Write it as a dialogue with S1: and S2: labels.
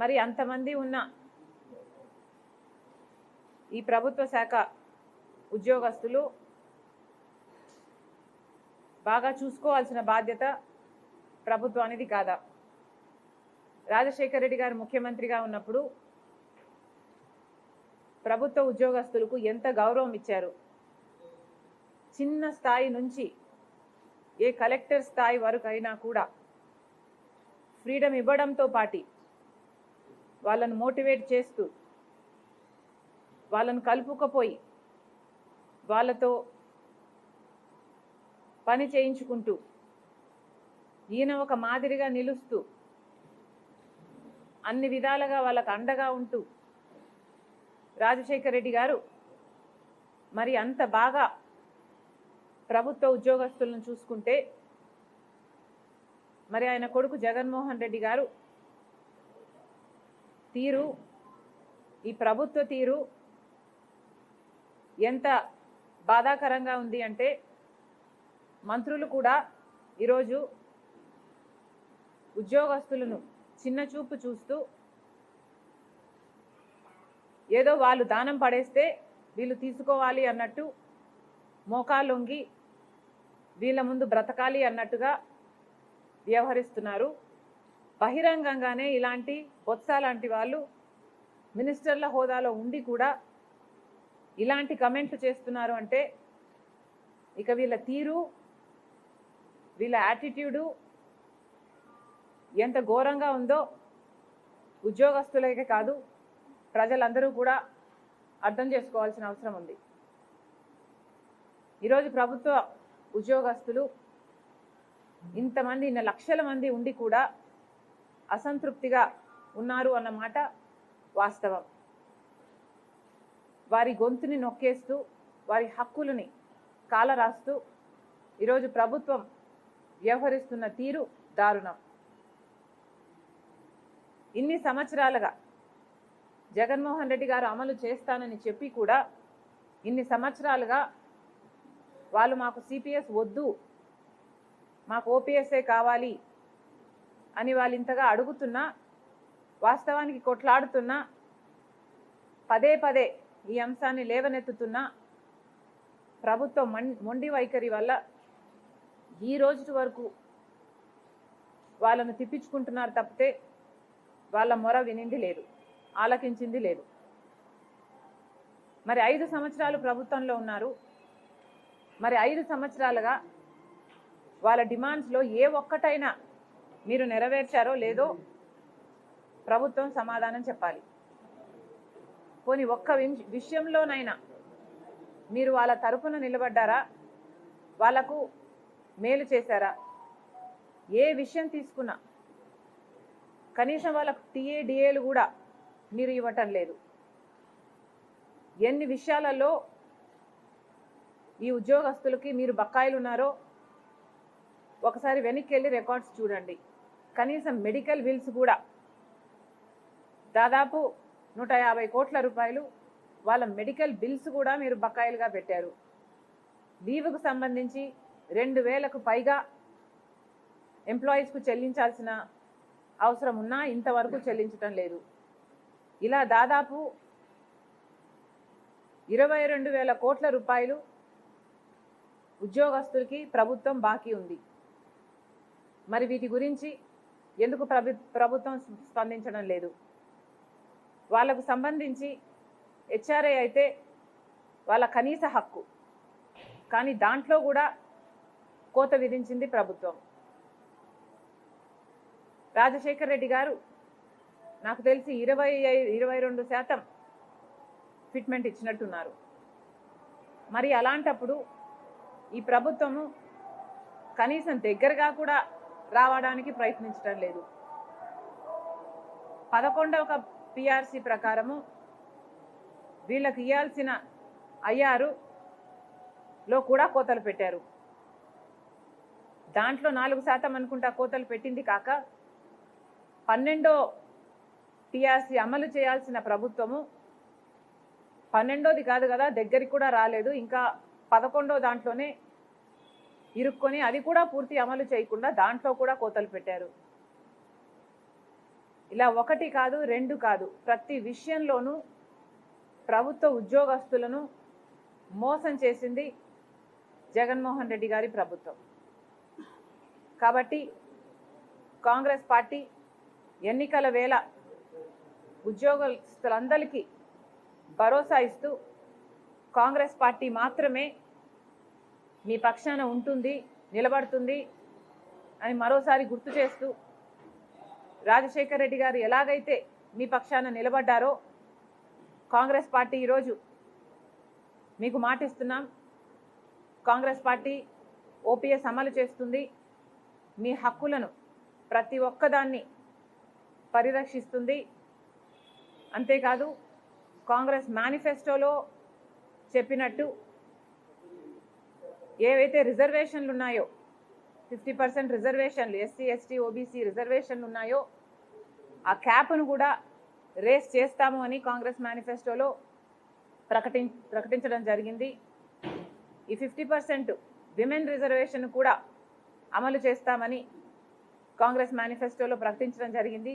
S1: మరి అంతమంది ఉన్న ఈ ప్రభుత్వ శాఖ ఉద్యోగస్తులు బాగా చూసుకోవాల్సిన బాధ్యత ప్రభుత్వానిది కాదా? రాజశేఖర రెడ్డి గారు ముఖ్యమంత్రిగా ఉన్నప్పుడు ప్రభుత్వ ఉద్యోగస్తులకు ఎంత గౌరవం ఇచ్చారు? చిన్న స్థాయి నుంచి ఏ కలెక్టర్ స్థాయి వరకు అయినా కూడా ఫ్రీడమ్ ఇవ్వడంతో పాటి వాళ్ళను మోటివేట్ చేస్తూ వాళ్ళను కలుపుకపోయి వాళ్ళతో పని చేయించుకుంటూ ఈయన ఒక మాదిరిగా నిలుస్తూ అన్ని విధాలుగా వాళ్ళకు అండగా ఉంటూ రాజశేఖర రెడ్డి గారు మరి అంత బాగా ప్రభుత్వ ఉద్యోగస్తులను చూసుకుంటే మరి ఆయన కొడుకు జగన్మోహన్ రెడ్డి గారు తీరు ఈ ప్రభుత్వ తీరు ఎంత బాధాకరంగా ఉంది అంటే మంత్రులు కూడా ఈరోజు ఉద్యోగస్తులను చిన్న చూపు చూస్తూ ఏదో వాళ్ళు దానం పడేస్తే వీళ్ళు తీసుకోవాలి అన్నట్టు మోకాలొంగి వీళ్ళ ముందు బ్రతకాలి అన్నట్టుగా వ్యవహరిస్తున్నారు. బహిరంగంగానే ఇలాంటి బొత్స లాంటి వాళ్ళు మినిస్టర్ల హోదాలో ఉండి కూడా ఇలాంటి కమెంట్లు చేస్తున్నారు అంటే ఇక వీళ్ళ తీరు వీళ్ళ యాటిట్యూడు ఎంత ఘోరంగా ఉందో ఉద్యోగస్తులకే కాదు ప్రజలందరూ కూడా అర్థం చేసుకోవాల్సిన అవసరం ఉంది. ఈరోజు ప్రభుత్వ ఉద్యోగస్తులు ఇంతమంది ఇన్ని లక్షల మంది ఉండి కూడా అసంతృప్తిగా ఉన్నారు అన్నమాట వాస్తవం. వారి గొంతుని నొక్కేస్తూ వారి హక్కులని కాలరాస్తూ ఈరోజు ప్రభుత్వం వ్యవహరిస్తున్న తీరు దారుణం. ఇన్ని సంవత్సరాలుగా జగన్మోహన్ రెడ్డి గారు అమలు చేస్తానని చెప్పి కూడా ఇన్ని సంవత్సరాలుగా వాళ్ళు మాకు సిపిఎస్ వద్దు మాకు ఓపీఎస్ఏ కావాలి అని వాళ్ళు ఇంతగా అడుగుతున్నా వాస్తవానికి కొట్లాడుతున్నా పదే పదే ఈ అంశాన్ని లేవనెత్తుతున్నా ప్రభుత్వం మొండి వైఖరి వల్ల ఈ రోజు వరకు వాళ్ళను తిప్పించుకుంటున్నారు తప్పితే వాళ్ళ మొర వినింది లేదు ఆలకించింది లేదు. మరి ఐదు సంవత్సరాలు ప్రభుత్వంలో ఉన్నారు. మరి ఐదు సంవత్సరాలుగా వాళ్ళ డిమాండ్స్లో ఏ ఒక్కటైనా మీరు నెరవేర్చారో లేదో ప్రభుత్వం సమాధానం చెప్పాలి. పోనీ ఒక్క విం- విషయంలోనైనా మీరు వాళ్ళ తరపున నిలబడ్డారా? వాళ్ళకు మేలు చేశారా? ఏ విషయం తీసుకున్నా కనీసం వాళ్ళకు టీఏడిఏలు కూడా మీరు ఇవ్వటం లేదు. ఎన్ని విషయాలలో ఈ ఉద్యోగస్తులకి మీరు బకాయిలు ఉన్నారో ఒకసారి వెనక్కి వెళ్ళి రికార్డ్స్ చూడండి. కనీసం మెడికల్ బిల్స్ కూడా దాదాపు నూట యాభై కోట్ల రూపాయలు వాళ్ళ మెడికల్ బిల్స్ కూడా మీరు బకాయిలుగా పెట్టారు. లీవ్కు సంబంధించి రెండు వేలకు పైగా ఎంప్లాయీస్కు చెల్లించాల్సిన అవసరం ఉన్నా ఇంతవరకు చెల్లించటం లేదు. ఇలా దాదాపు ఇరవై రెండు వేల కోట్ల రూపాయలు ఉద్యోగస్తులకి ప్రభుత్వం బాకీ ఉంది. మరి వీటి గురించి ఎందుకు ప్రభు ప్రభుత్వం స్పందించడం లేదు? వాళ్ళకు సంబంధించి హెచ్ఆర్ఏ అయితే వాళ్ళ కనీస హక్కు. కానీ దాంట్లో కూడా కోత విధించింది ప్రభుత్వం. రాజశేఖర్ రెడ్డి గారు నాకు తెలిసి ఇరవై ఇరవై రెండు శాతం ఫిట్మెంట్ ఇచ్చినట్టున్నారు. మరి అలాంటప్పుడు ఈ ప్రభుత్వము కనీసం దగ్గరగా కూడా రావడానికి ప్రయత్నించడం లేదు. పదకొండవ పిఆర్సీ ప్రకారము వీళ్ళకి ఇవ్వాల్సిన అయ్యారులో కూడా కోతలు పెట్టారు. దాంట్లో నాలుగు శాతం అనుకుంటా కోతలు పెట్టింది కాక పన్నెండో టీఆర్సీ అమలు చేయాల్సిన ప్రభుత్వము పన్నెండోది కాదు కదా దగ్గరికి కూడా రాలేదు. ఇంకా పదకొండో దాంట్లోనే ఇరుక్కొని అది కూడా పూర్తి అమలు చేయకుండా దాంట్లో కూడా కోతలు పెట్టారు. ఇలా ఒకటి కాదు రెండు కాదు. ప్రతి విషయంలోనూ ప్రభుత్వ ఉద్యోగస్తులను మోసం చేసింది జగన్మోహన్ రెడ్డి గారి ప్రభుత్వం. కాబట్టి కాంగ్రెస్ పార్టీ ఎన్నికల వేళ ఉద్యోగస్తులందరికీ భరోసా ఇస్తూ కాంగ్రెస్ పార్టీ మాత్రమే మీ పక్షాన ఉంటుంది నిలబడుతుంది అని మరోసారి గుర్తు చేస్తూ రాజశేఖర్ రెడ్డి గారు ఎలాగైతే మీ పక్షాన నిలబడ్డారో కాంగ్రెస్ పార్టీ ఈరోజు మీకు మాటిస్తున్నాం కాంగ్రెస్ పార్టీ ఓపీఎస్ అమలు చేస్తుంది. మీ హక్కులను ప్రతి ఒక్కదాన్ని పరిరక్షిస్తుంది. అంతేకాదు కాంగ్రెస్ మేనిఫెస్టోలో చెప్పినట్టు ఏవైతే రిజర్వేషన్లు ఉన్నాయో ఫిఫ్టీ పర్సెంట్ రిజర్వేషన్లు ఎస్సీ ఎస్టీ ఓబీసీ రిజర్వేషన్లు ఉన్నాయో ఆ క్యాప్ను కూడా రేస్ చేస్తాము అని కాంగ్రెస్ మేనిఫెస్టోలో ప్రకటిం ప్రకటించడం జరిగింది. ఈ ఫిఫ్టీ పర్సెంట్ విమెన్ రిజర్వేషన్ కూడా అమలు చేస్తామని కాంగ్రెస్ మేనిఫెస్టోలో ప్రకటించడం జరిగింది.